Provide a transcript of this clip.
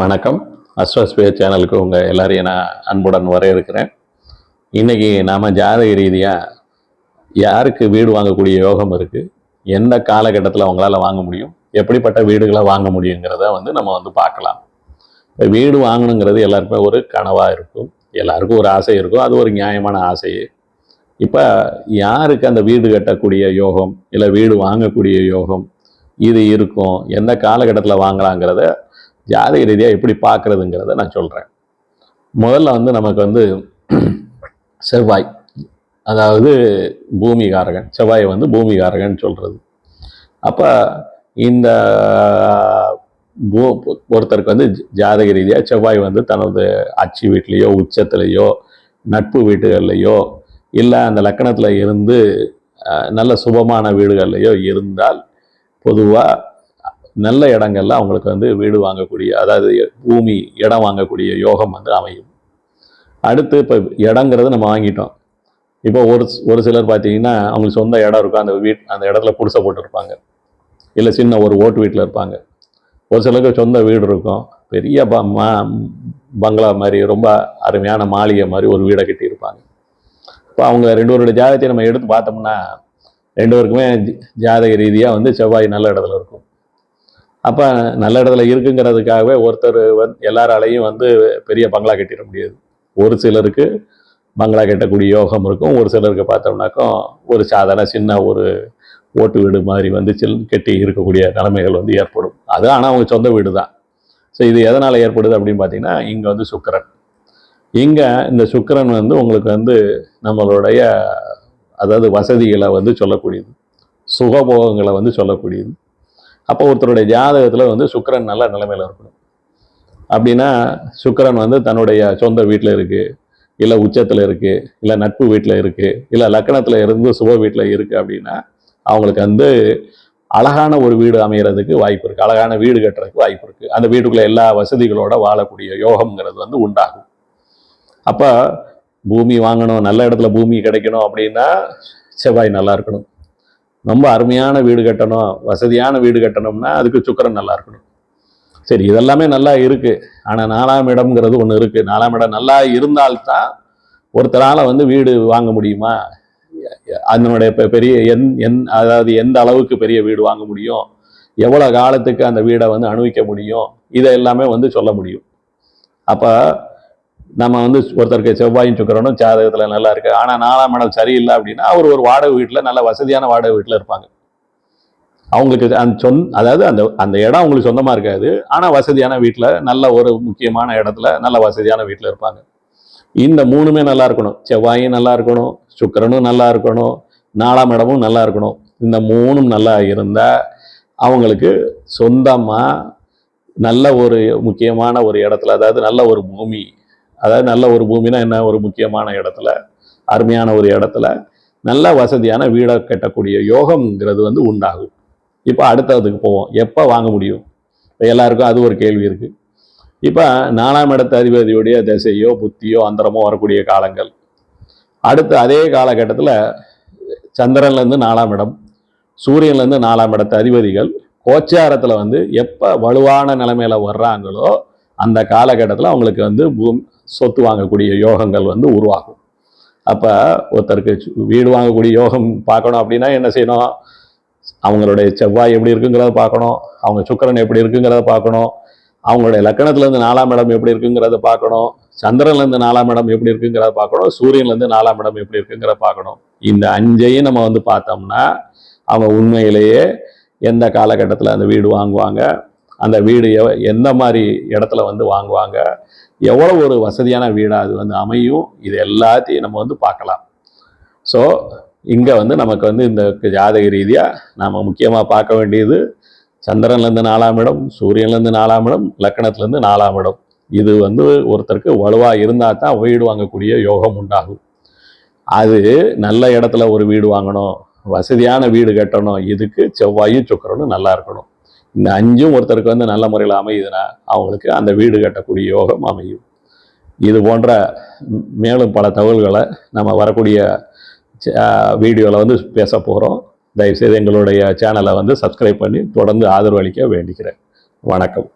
வணக்கம். அஸ்வஸ்பிய சேனலுக்கு உங்கள் எல்லாரையும் நான் அன்புடன் வரையறுக்கிறேன் இன்றைக்கி நாம் ஜாதக ரீதியாக யாருக்கு வீடு வாங்கக்கூடிய யோகம் இருக்குது எந்த காலகட்டத்தில் அவங்களால வாங்க முடியும்? எப்படிப்பட்ட வீடுகளை வாங்க முடியுங்கிறத வந்து நம்ம வந்து பார்க்கலாம். இப்போ வீடு வாங்கணுங்கிறது எல்லாருக்குமே ஒரு கனவாக இருக்கும். எல்லாருக்கும் ஒரு ஆசை இருக்கும். அது ஒரு நியாயமான ஆசை இப்போ யாருக்கு அந்த வீடு கட்டக்கூடிய யோகம் இல்லை வீடு வாங்கக்கூடிய யோகம் இது இருக்கும்? எந்த காலகட்டத்தில் வாங்கலாங்கிறத ஜாதக ரீதியாக எப்படி பார்க்குறதுங்கிறத நான் சொல்கிறேன் முதல்ல வந்து நமக்கு வந்து செவ்வாய் அதாவது பூமிகாரகன் செவ்வாயை வந்து பூமிகாரகன் சொல்கிறது அப்போ இந்த பூ ஒருத்தருக்கு வந்து ஜாதக ரீதியாக செவ்வாய் வந்து தனது அச்சு வீட்லேயோ உச்சத்துலேயோ நட்பு வீடுகள்லையோ இல்லை அந்த லக்கணத்தில் இருந்து நல்ல சுபமான வீடுகள்லையோ இருந்தால் பொதுவாக நல்ல இடங்கள்ல அவங்களுக்கு வந்து வீடு வாங்கக்கூடிய அதாவது பூமி இடம் வாங்கக்கூடிய யோகம் வந்து அமையும். அடுத்து இப்போ இடங்கிறது நம்ம வாங்கிட்டோம். இப்போ ஒரு ஒரு சிலர் பார்த்தீங்கன்னா அவங்களுக்கு சொந்த இடம் இருக்கும் அந்த வீட் அந்த இடத்துல குடிசை போட்டிருப்பாங்க. இல்லை சின்ன ஒரு ஓட்டு வீட்டில் இருப்பாங்க. ஒரு சிலருக்கு சொந்த வீடு இருக்கும். பெரிய ப மா பங்களா மாதிரி ரொம்ப அருமையான மாளிகை மாதிரி ஒரு வீடை கட்டியிருப்பாங்க. இப்போ அவங்க ரெண்டு பேருடைய ஜாதகத்தை நம்ம எடுத்து பார்த்தோம்னா ரெண்டு பேருக்குமே ஜாதக ரீதியாக வந்து செவ்வாய் நல்ல இடத்துல இருக்கும். அப்போ நல்ல இடத்துல இருக்குங்கிறதுக்காகவே ஒருத்தர் வந்து எல்லாராலையும் வந்து பெரிய பங்களா கட்டிட முடியாது. ஒரு சிலருக்கு பங்களா கட்டக்கூடிய யோகம் இருக்கும். ஒரு சிலருக்கு பார்த்தோம்னாக்கும் ஒரு சாதாரண சின்ன ஒரு ஓட்டு வீடு மாதிரி வந்து சில் கட்டி இருக்கக்கூடிய நிலைமைகள் வந்து ஏற்படும். அது ஆனால் அவங்க சொந்த வீடு தான் ஸோ இது எதனால் ஏற்படுது அப்படின்னு பார்த்தீங்கன்னா இங்கே வந்து சுக்கரன். இங்கே இந்த சுக்கரன் வந்து உங்களுக்கு வந்து நம்மளுடைய அதாவது வசதிகளை வந்து சொல்லக்கூடியது. சுகபோகங்களை வந்து சொல்லக்கூடியது. அப்போ ஒருத்தருடைய ஜாதகத்தில் வந்து சுக்கரன் நல்ல நிலைமையில் இருக்கணும். அப்படின்னா சுக்கரன் வந்து தன்னுடைய சொந்த வீட்டில் இருக்குது இல்லை உச்சத்தில் இருக்குது இல்லை நட்பு வீட்டில் இருக்குது இல்லை லக்கணத்தில் இருந்து சுப வீட்டில் இருக்குது அப்படின்னா அவங்களுக்கு வந்து அழகான ஒரு வீடு அமைகிறதுக்கு வாய்ப்பு இருக்குது அழகான வீடு கட்டுறதுக்கு வாய்ப்பு இருக்குது அந்த வீட்டுக்குள்ள எல்லா வசதிகளோட வாழக்கூடிய யோகம்ங்கிறது வந்து உண்டாகும். அப்போ பூமி வாங்கணும் நல்ல இடத்துல பூமி கிடைக்கணும் அப்படின்னா செவ்வாய் நல்லா இருக்கணும். ரொம்ப அருமையான வீடு கட்டணும் வசதியான வீடு கட்டணும்னா அதுக்கு சுக்கரம் நல்லா இருக்கணும். சரி இதெல்லாமே நல்லா இருக்குது ஆனால் நாலாம் இடம்ங்கிறது ஒன்று இருக்குது நாலாம் இடம் நல்லா இருந்தால்தான் ஒருத்தரால் வந்து வீடு வாங்க முடியுமா? அதனுடைய பெரிய எந் எந் அதாவது எந்த அளவுக்கு பெரிய வீடு வாங்க முடியும்? எவ்வளோ காலத்துக்கு அந்த வீடை வந்து அணுவிக்க முடியும்? இதை எல்லாமே வந்து சொல்ல முடியும். அப்போ நம்ம வந்து ஒருத்தருக்கு செவ்வாயும் சுக்கரனும் ஜாதகத்தில் நல்லா இருக்கு. ஆனால் நாலாம் இடம் சரியில்லை அப்படின்னா அவர் ஒரு வாடகை வீட்டில் நல்ல வசதியான வாடகை வீட்டில் இருப்பாங்க. அவங்களுக்கு அந்த சொந் அதாவது அந்த அந்த இடம் அவங்களுக்கு சொந்தமாக இருக்காது. ஆனால் வசதியான வீட்டில் நல்ல ஒரு முக்கியமான இடத்துல நல்ல வசதியான வீட்டில் இருப்பாங்க. இந்த மூணுமே நல்லா இருக்கணும். செவ்வாயும் நல்லா இருக்கணும் சுக்கரனும் நல்லா இருக்கணும் நாலாம் இடமும் நல்லா இருக்கணும். இந்த மூணும் நல்லா இருந்தால் அவங்களுக்கு சொந்தமாக நல்ல ஒரு முக்கியமான ஒரு இடத்துல அதாவது நல்ல ஒரு பூமி அதாவது நல்ல ஒரு பூமினா என்ன? ஒரு முக்கியமான இடத்துல அருமையான ஒரு இடத்துல நல்ல வசதியான வீடை கட்டக்கூடிய யோகம்ங்கிறது வந்து உண்டாகும். இப்போ அடுத்ததுக்கு போவோம். எப்போ வாங்க முடியும்? இப்போ எல்லாருக்கும் அது ஒரு கேள்வி இருக்குது இப்போ நாலாம் இடத்து அதிபதியுடைய திசையோ புத்தியோ அந்தரமோ வரக்கூடிய காலங்கள். அடுத்து அதே காலகட்டத்தில் சந்திரன்லேருந்து நாலாம் இடம் சூரியன்லேருந்து நாலாம் இடத்து அதிபதிகள் கோச்சாரத்தில் வந்து எப்போ வலுவான நிலைமையில் வர்றாங்களோ அந்த காலகட்டத்தில் அவங்களுக்கு வந்து பூமி சொத்து வாங்கக்கூடிய யோகங்கள் வந்து உருவாகும். அப்போ ஒருத்தருக்கு சு- வீடு வாங்கக்கூடிய யோகம் பார்க்கணும் அப்படின்னா என்ன செய்யணும்? அவங்களுடைய செவ்வாய் எப்படி இருக்குங்கிறத பார்க்கணும். அவங்க சுக்கிரன் எப்படி இருக்குங்கிறத பார்க்கணும். அவங்களுடைய லக்கணத்துலேருந்து நாலாம் இடம் எப்படி இருக்குங்கிறத பார்க்கணும். சந்திரன்லேருந்து நாலாம் இடம் எப்படி இருக்குங்கிறத பார்க்கணும். சூரியன்லேருந்து நாலாம் இடம் எப்படி இருக்குங்கிறத பார்க்கணும். இந்த அஞ்சையும் நம்ம வந்து பார்த்தோம்னா அவங்க உண்மையிலேயே எந்த காலகட்டத்தில் அந்த வீடு வாங்குவாங்க? அந்த வீடு எவ- எந்த மாதிரி இடத்துல வந்து வாங்குவாங்க எவ்வளோ ஒரு வசதியான வீடாக அது வந்து அமையும் இது எல்லாத்தையும் நம்ம வந்து பார்க்கலாம். ஸோ இங்கே வந்து நமக்கு வந்து இந்த ஜாதக ரீதியாக நாம் முக்கியமாக பார்க்க வேண்டியது சந்திரன்லேருந்து நாலாம் இடம் சூரியன்லேருந்து நாலாம் இடம் லக்கணத்துலேருந்து நாலாம் இடம். இது வந்து ஒருத்தருக்கு வலுவாக இருந்தால் தான் வீடு வாங்கக்கூடிய யோகம் உண்டாகும். அது நல்ல இடத்துல ஒரு வீடு வாங்கணும் வசதியான வீடு கட்டணும் இதுக்கு செவ்வாயும் சுக்கரனும் நல்லா இருக்கணும். இந்த அஞ்சும் ஒருத்தருக்கு வந்து நல்ல முறையில் அமையுதுன்னா அவங்களுக்கு அந்த வீடு கட்டக்கூடிய யோகம் அமையும். இது போன்ற மேலும் பல தகவல்களை நம்ம வரக்கூடிய வீடியோவில் வந்து பேச போகிறோம் தயவுசெய்து எங்களுடைய சேனலை வந்து சப்ஸ்கிரைப் பண்ணி தொடர்ந்து ஆதரவு அளிக்க வேண்டிக்கிறேன். வணக்கம்.